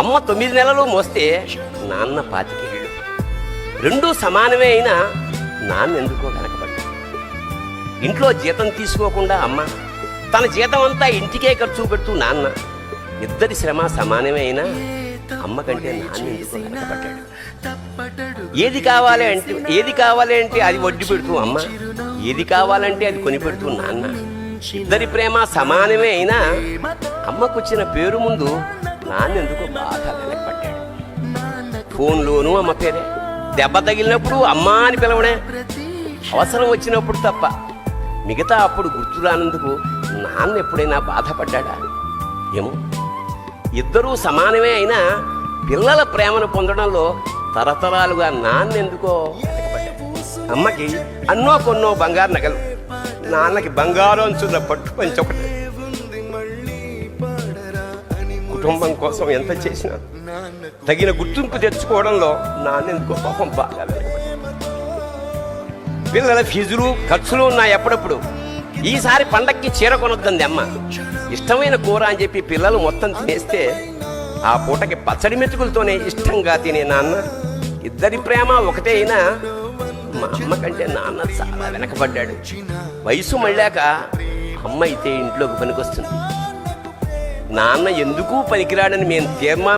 అమ్మ తొమ్మిది నెలలు మోస్తే నాన్న పాతికేళ్ళు. రెండూ సమానమే అయినా నాన్న ఎందుకో వెనకబడ్డా ఇంట్లో జీతం తీసుకోకుండా అమ్మ తన జీతం అంతా ఇంటికే ఖర్చు పెడుతూ నాన్న ఇద్దరి శ్రమ సమానమే అయినా అమ్మ కంటే నాన్న ఎందుకో వెనకబడ్డాడు. ఏది కావాలి అంటే ఏది కావాలి అంటే అది వడ్డీ పెడుతూ అమ్మ ఏది కావాలంటే అది కొని పెడుతూ నాన్న. ఇద్దరి ప్రేమ సమానమే అయినా అమ్మకొచ్చిన పేరు ముందు నాన్న ఎందుకో బాగా వెనకబడ్డాడు ఫోన్లోనూ అమ్మ పేరే. దెబ్బ తగిలినప్పుడు అమ్మా అని పిలవడే అవసరం వచ్చినప్పుడు తప్ప. మిగతా అప్పుడు గుర్తు రానందుకు నాన్న ఎప్పుడైనా బాధపడ్డాడా? ఏమో. ఇద్దరూ సమానమే అయినా పిల్లల ప్రేమను పొందడంలో తరతరాలుగా నాన్నెందుకో వెనకబడ్డాడు అమ్మకి అన్నో కొన్నో బంగారు నగలు. నాన్నకి బంగారు అంచున్న పట్టు పంచొకటి. కుటుంబం కోసం ఎంత చేసినా తగిన గుర్తింపు తెచ్చుకోవడంలో నాన్న పాపం బాగా పిల్లల ఫీజులు ఖర్చులు ఉన్నాయి అప్పుడప్పుడు. ఈసారి పండక్కి చీర కొనొద్దంది అమ్మ. ఇష్టమైన కూర అని చెప్పి పిల్లలు మొత్తం తినేస్తే ఆ పూటకి పచ్చడి మెతుకులతోనే ఇష్టంగా తినే నాన్న. ఇద్దరి ప్రేమ ఒకటే అయినా మా అమ్మ కంటే నాన్న చాలా వెనకబడ్డాడు. వయసు మళ్ళాక అమ్మ అయితే ఇంట్లోకి పనికొస్తుంది. నాన్న ఎందుకు పనికిరాడని మేము తీర్మానం